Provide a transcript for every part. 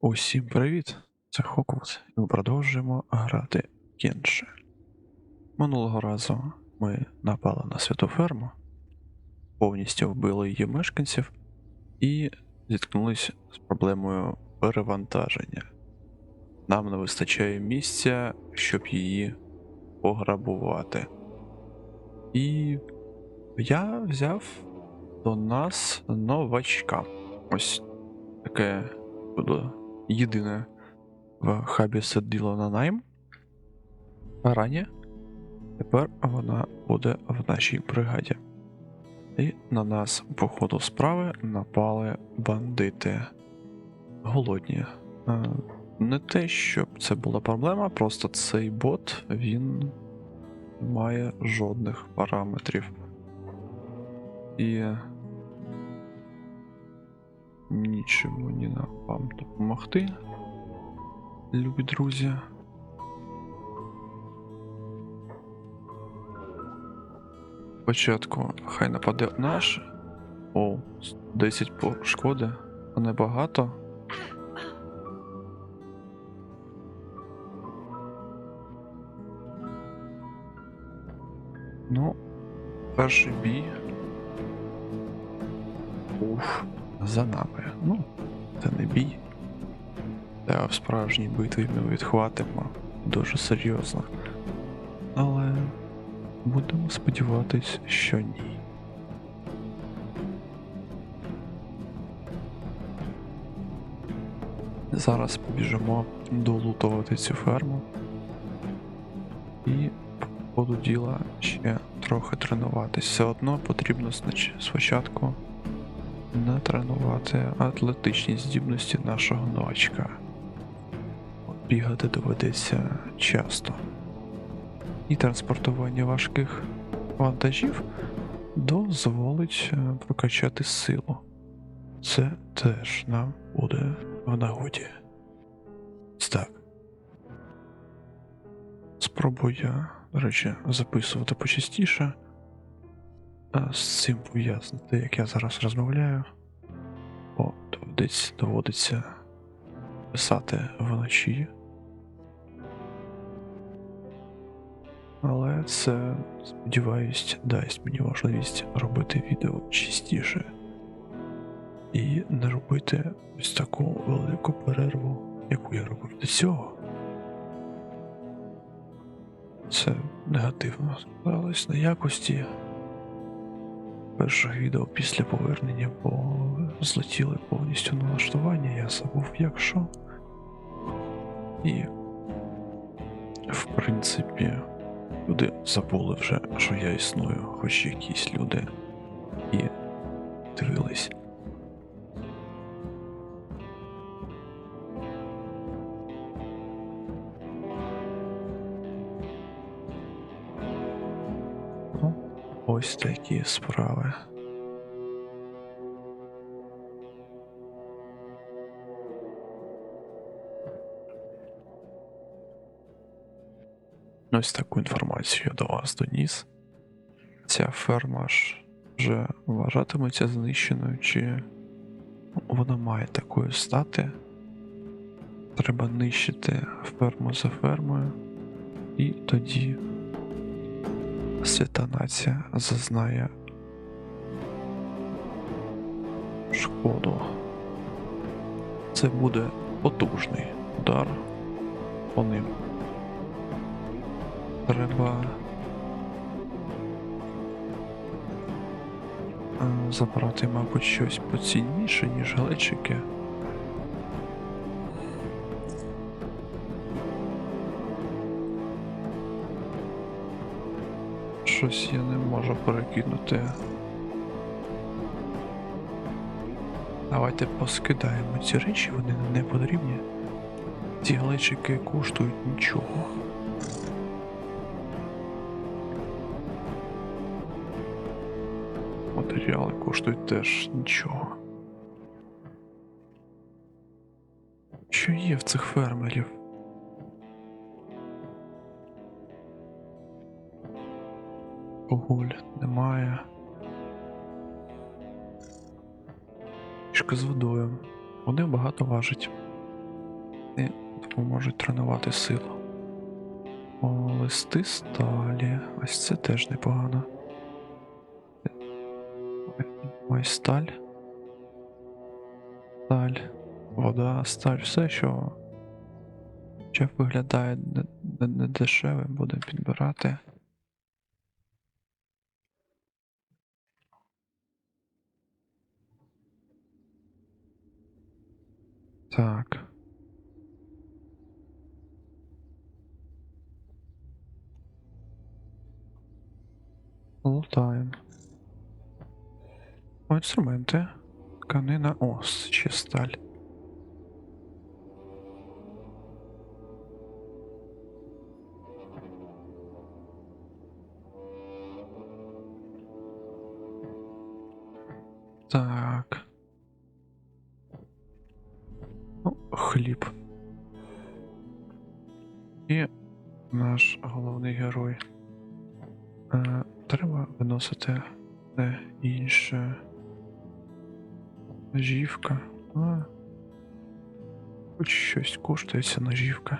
Усім привіт! Це Хоквуд, і ми продовжуємо грати Кенши. Минулого разу ми напали на святу ферму, повністю вбили її мешканців і зіткнулись з проблемою перевантаження. Нам не вистачає місця, щоб її пограбувати. І я взяв до нас новачка. Ось таке буде єдине в хабі сиділо на найм. Рані тепер вона буде в нашій бригаді. І на нас, по ходу справи, напали бандити. Голодні. Е, Не те, щоб це була проблема, просто цей бот він не має жодних параметрів. І нічим мені на вам допомогти, любі друзі. Спочатку хай нападе наш. О, 10 по шкоди, а небагато. Ну, перший бій. Уф, за нами. Ну, це не бій. Та в справжній битві ми відхватимо дуже серйозно. Але будемо сподіватись, що ні. Зараз побіжимо долутувати цю ферму. І по діла ще трохи тренуватись. Все одно потрібно спочатку натренувати атлетичні здібності нашого новачка. Бігати доведеться часто. І транспортування важких вантажів дозволить е, прокачати силу. Це теж нам буде в нагоді. Так. Спробую я, до речі, записувати почастіше. З цим пов'язано те, як я зараз розмовляю, бо доведеться, доводиться писати вночі. Але це, сподіваюсь, дасть мені можливість робити відео частіше і не робити ось таку велику перерву, яку я робив до цього. Це негативно сказалось на якості перших відео після повернення, бо злетіли повністю налаштування, я забув як що. І, в принципі, люди забули вже, що я існую, хоч якісь люди і дивились. Ось такі справи. Ось таку інформацію до вас доніс. Ця ферма ж вже вважатиметься знищеною, чи вона має такою стати. Треба нищити ферму за фермою, і тоді свята нація зазнає шкоду. Це буде потужний удар по ним. Треба е, забрати, мабуть, щось поцінніше, ніж глечики. Щось я не можу перекинути. Давайте поскидаємо ці речі, вони не потрібні. Ці глечики коштують нічого. Матеріали коштують теж нічого. Що є в цих фермерів? Погуль немає. бочка з водою. Вони багато важать. І допоможуть тренувати силу. О, листи сталі. Ось це теж непогано. Ось сталь. Сталь. Вода, сталь, все, що, що виглядає не, дешевим, будемо підбирати. Так. Лутаємо. О, інструменти. Канина. О, чи сталь. Хліб. І наш головний герой. Е, треба виносити не інше. Ножівка. А. Хоч щось коштує ця ножівка.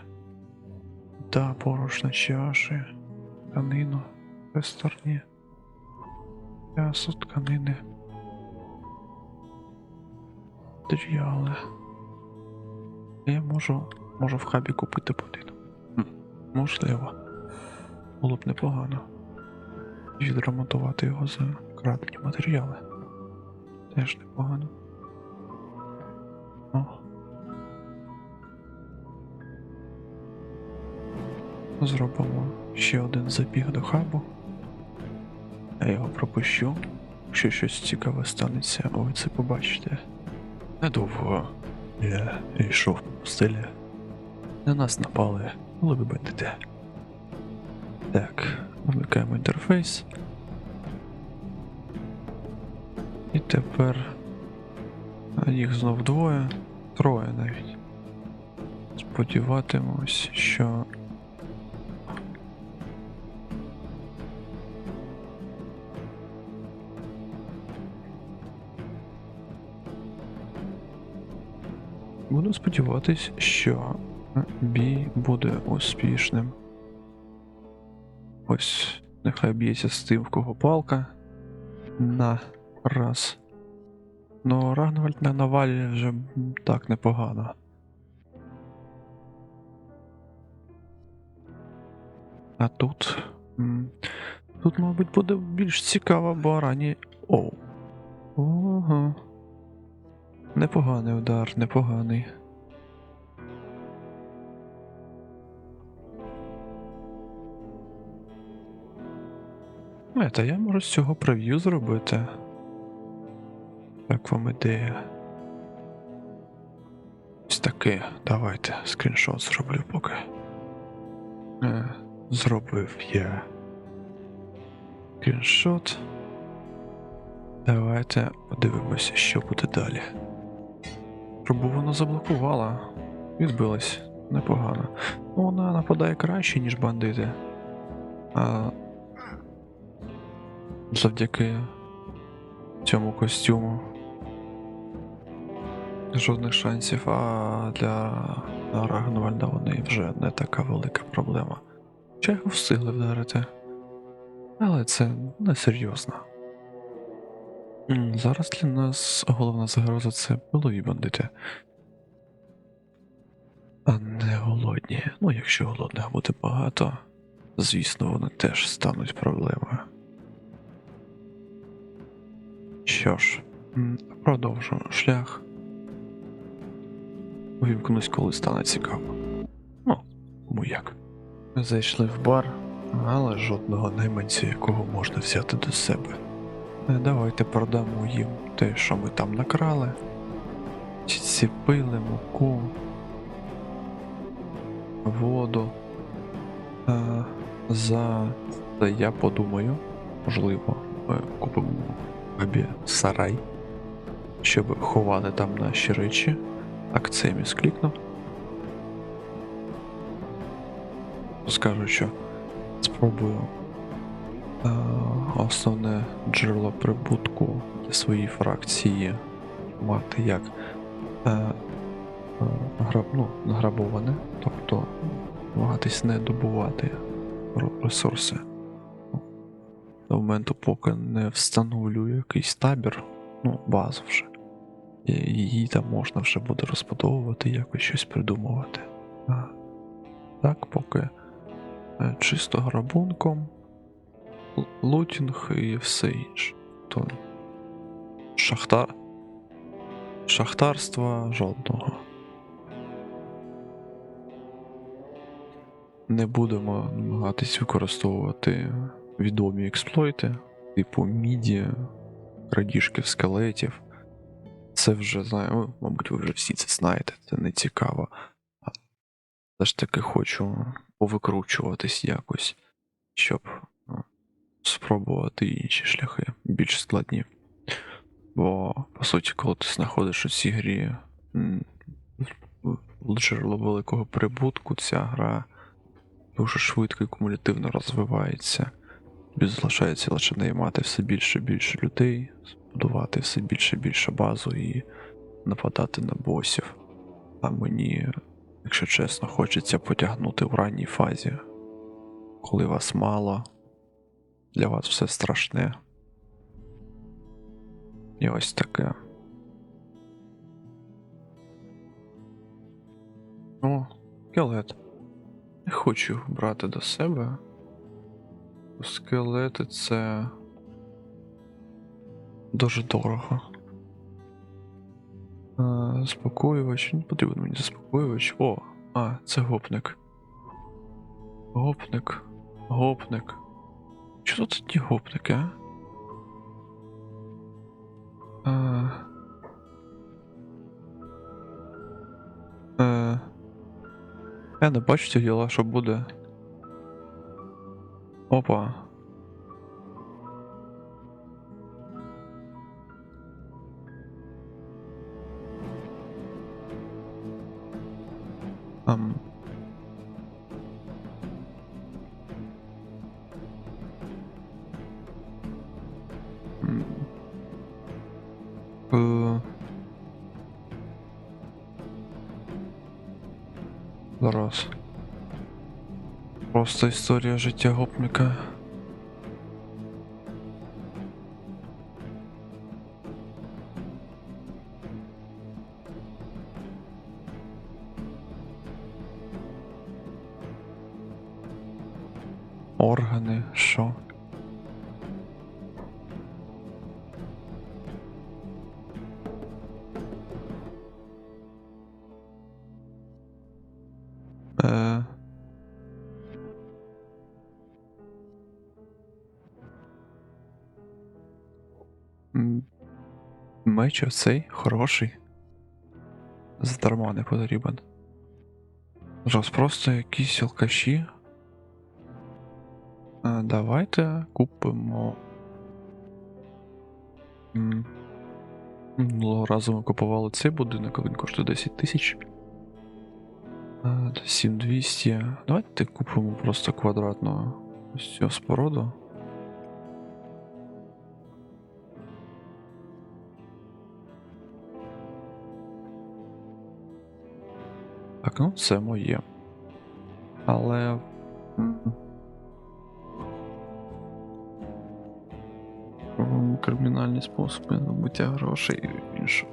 Да, поручна чаші. Тканину. Вестерні. М'ясо, тканини. Матеріали. Я можу, можу в хабі купити. Хм, Можливо. Було б непогано. Відремонтувати його за крадені матеріали. Теж непогано. О. Зробимо ще один забіг до хабу. Я його пропущу. Якщо щось цікаве станеться, ви це побачите. Недовго я йшов по. На нас напали, коли ви бачите. Так, вмикаємо інтерфейс. І тепер їх знов двоє, троє навіть. Сподіватимось, що. Буду сподіватись, що бій буде успішним. Ось, нехай б'ється з тим, в кого палка. На раз. Ну, Рагнвальд на навалі вже так непогано. А тут. Тут, мабуть, буде більш цікаво, бо рані. Оу. Ого. Непоганий удар, непоганий. Не, та я можу з цього прев'ю зробити. Як вам ідея? Ось таке. Давайте скріншот зроблю поки. Е, зробив я. Скріншот. Давайте подивимося, що буде далі. Пробу вона заблокувала. Відбилась. Непогано. Вона нападає краще, ніж бандити. А завдяки цьому костюму. Жодних шансів, а для Рагнвальда вони вже не така велика проблема. Чи його встигли вдарити? Але це не серйозно. Зараз для нас головна загроза це пилові бандити. А не голодні. Ну, якщо голодних буде багато, звісно, вони теж стануть проблемою. Що ж, м, продовжу шлях. Увімкнусь, коли стане цікаво. Ну, тому як. Зайшли в бар, але жодного найманця, якого можна взяти до себе. Е, Давайте продамо їм те, що ми там накрали. Ці- пили, муку, воду. Е, за, за я подумаю, можливо, ми купимо Абі сарай, щоб ховати там наші речі. Так, це. Скажу, що спробую е, основне джерело прибутку для своєї фракції мати як е, е, граб, ну, награбоване, тобто намагатись не добувати ресурси. До моменту, поки не встановлюю якийсь табір, ну, базу вже. І її там можна вже буде розбудовувати, якось щось придумувати. А, так, поки е, чисто грабунком, лутінг і все інше. То шахтар. Шахтарства жодного. Не будемо намагатись використовувати відомі експлойти, типу міді, крадіжків скелетів. Це вже знаю, ну, мабуть, ви вже всі це знаєте, це не цікаво. Все ж таки хочу повикручуватись якось, щоб ну, спробувати інші шляхи, більш складні. Бо, по суті, коли ти знаходиш у цій грі в- джерело великого прибутку, ця гра дуже швидко і кумулятивно розвивається. Тобі залишається лише наймати все більше і більше людей, будувати все більше і більше базу і нападати на босів. А мені, якщо чесно, хочеться потягнути в ранній фазі, коли вас мало, для вас все страшне. І ось таке. О, скелет. Не хочу брати до себе. Скелети це дуже дорого. Заспокоювач. Не потрібен мені заспокоювач. О, а, це гопник. Гопник. Гопник. Що тут ті гопники, а? А... Е... Я не бачу цього діла, що буде. Опа. Ам. Просто історія життя гопника. Органи, що? Меч оцей хороший. Задарма не потрібен. Зараз просто якісь алкаші. Е, Давайте купимо. Минулого разу ми купували цей будинок, він коштує 10 тисяч. Е, 7200. Давайте купимо просто квадратну цю споруду. Так, ну це моє. Але. Кримінальні способи набуття грошей і іншого.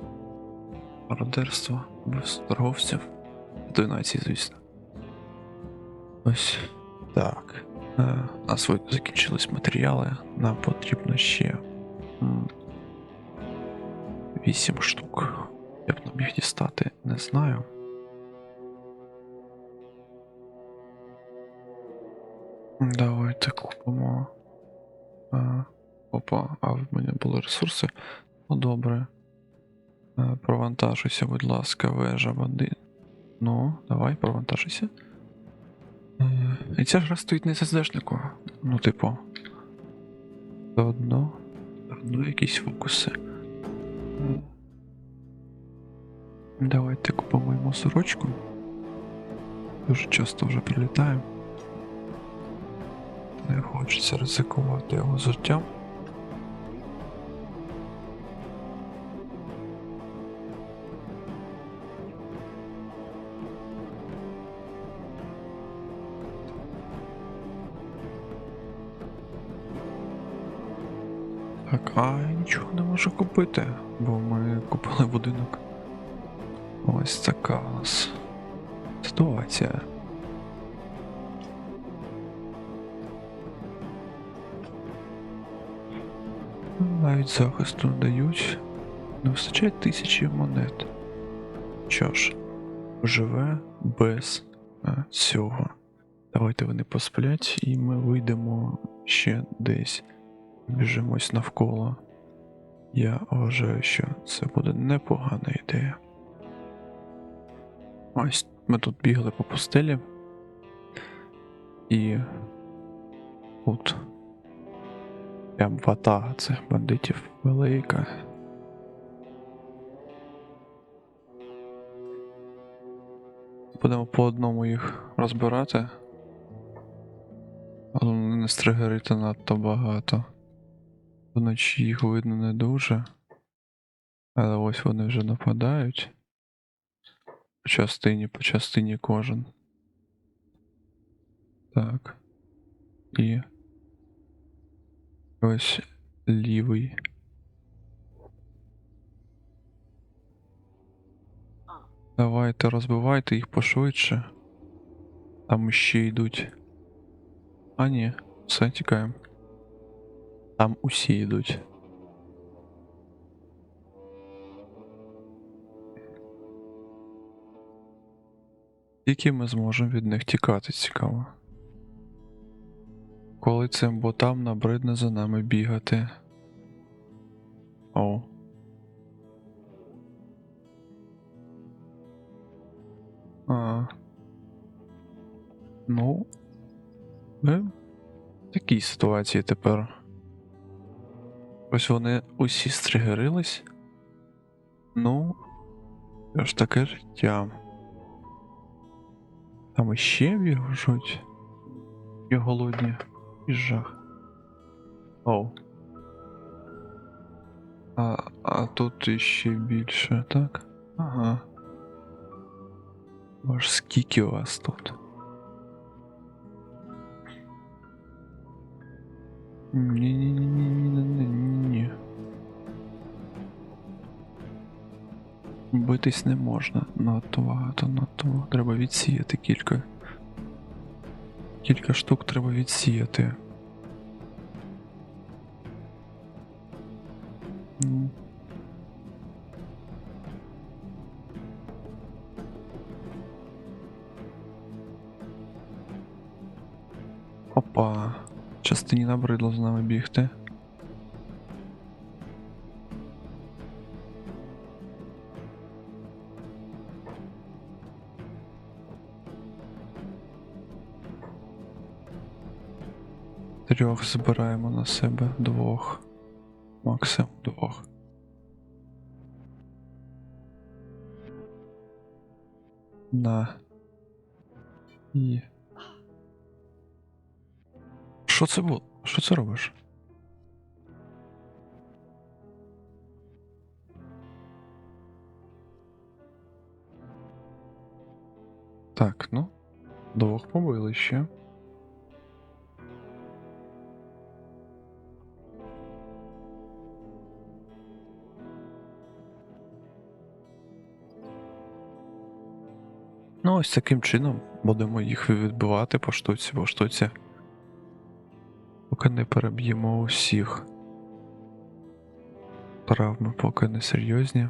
Мародерство, вбивство торговців. Донації, звісно. Ось так. Е, У нас закінчились матеріали. Нам потрібно ще. 8 штук. Я б нам їх дістати, не знаю. Давайте купимо. А, опа, а в мене були ресурси. Ну добре. Е, Провантажуйся, будь ласка, вежа води. Ну, давай, провантажуйся. Е, І ця ж гра стоїть на SSD-шнику. Ну, типу. Заодно. Заодно якісь фокуси. Давайте купимо йому сорочку. Дуже часто вже прилітаємо не хочеться ризикувати його життям. Так, а я нічого не можу купити, бо ми купили будинок. Ось така у нас ситуація. Навіть захисту не дають. Не вистачає тисячі монет. Що ж, живе без е, цього. Давайте вони посплять, і ми вийдемо ще десь. Біжимось навколо. Я вважаю, що це буде непогана ідея. Ось ми тут бігли по пустелі. І тут прям ватага цих бандитів велика. Будемо по одному їх розбирати. Але не стригерити надто багато. Вночі їх видно не дуже. Але ось вони вже нападають. По частині, по частині кожен. Так. І. Ось лівий. Давайте розбивайте їх пошвидше. Там ще йдуть. А ні, все, тікаємо. Там усі йдуть. Тільки ми зможемо від них тікати, цікаво. Коли цим ботам набридне за нами бігати. О. А. Ну. Ми в такій ситуації тепер. Ось вони усі стригерились. Ну, що ж таке життя. Там іще біжуть. І голодні. І жах. Оу. А, а тут іще більше, так? Ага. Аж скільки вас тут? Ні-ні-ні-ні-ні-ні-ні. Битись не можна. Надто багато, надто. Треба відсіяти кілька. Кілька штук треба відсіяти. Ну. Опа. Частині набридло з нами бігти. Трьох збираємо на себе двох. Максимум двох. На. І. Що це було? Що це робиш? Так, ну. Двох побили ще. Ну, ось таким чином будемо їх відбивати по штуці, по штуці. Поки не переб'ємо усіх. Травми поки не серйозні.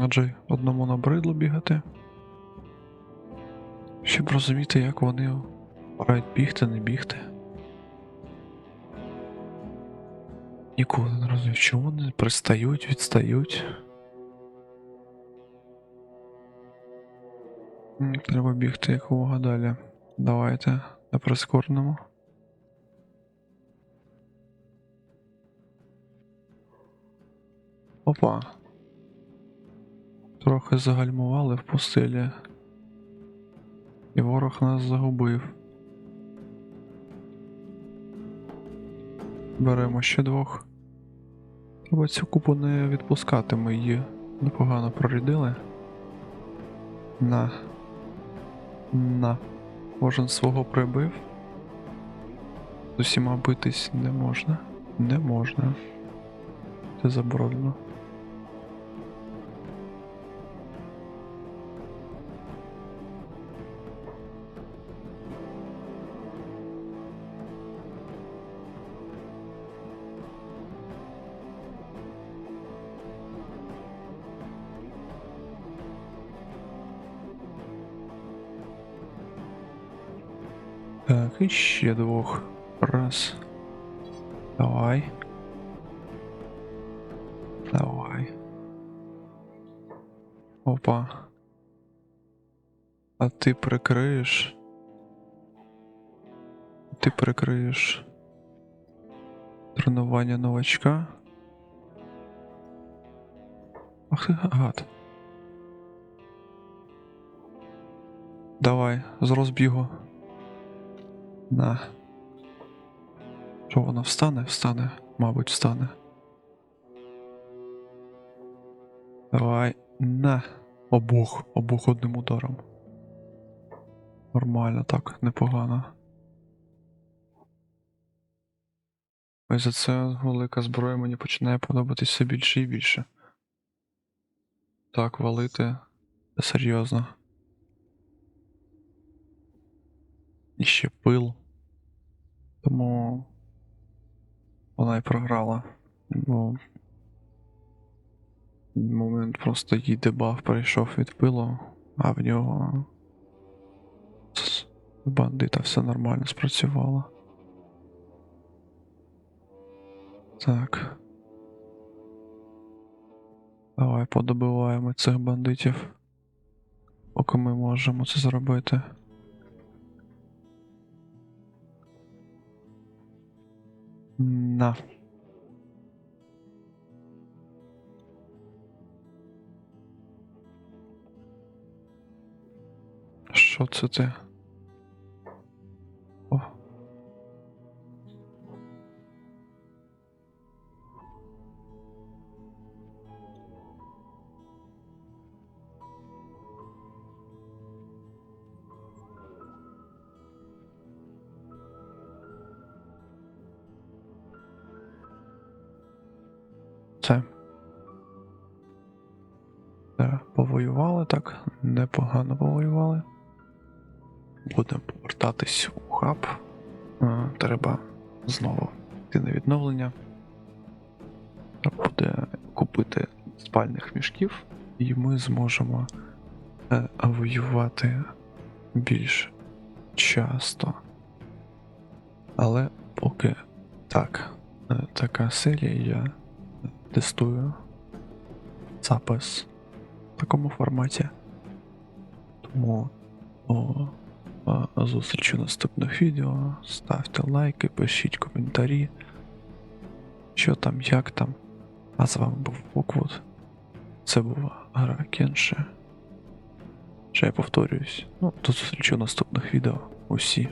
Адже одному набридло бігати. Щоб розуміти, як вони мають бігти, не бігти. Ніколи не розумію, чому вони пристають, відстають. Треба бігти якомога далі. Давайте на прискореному. Опа. Трохи загальмували в пустелі. І ворог нас загубив. Беремо ще двох. Треба цю купу не відпускати, ми її непогано прорядили. На. На. Кожен свого прибив. З усіма битись не можна. Не можна. Це заборонено. Так, і ще двох. Раз. Давай. Давай. Опа. А ти прикриєш? Ти прикриєш тренування новачка? Ах ти гад. Давай, з розбігу. На. Що вона встане? Встане, мабуть, встане. Давай. На. Обох, обох одним ударом. Нормально, так, непогано. Ось за це велика зброя мені починає подобатись все більше і більше. Так, валити. Це серйозно. І ще пил. Тому вона і програла. Бо момент просто їй дебаф перейшов від пилу, а в нього бандита все нормально спрацювало. Так. Давай подобиваємо цих бандитів. Поки ми можемо це зробити. На. Що це ти? Повоювали так, непогано повоювали. Будемо повертатись у хаб. Е, Треба знову йти на відновлення. Буде купити спальних мішків, і ми зможемо е, воювати більш часто. Але поки так, е, така серія я тестую запис в такому форматі. Тому до зустрічі в наступних відео. Ставте лайки, пишіть коментарі. Що там, як там. А з вами був Буквуд. Це була гра Кенше. Ще я повторююсь. Ну, до зустрічі в наступних відео. Усі.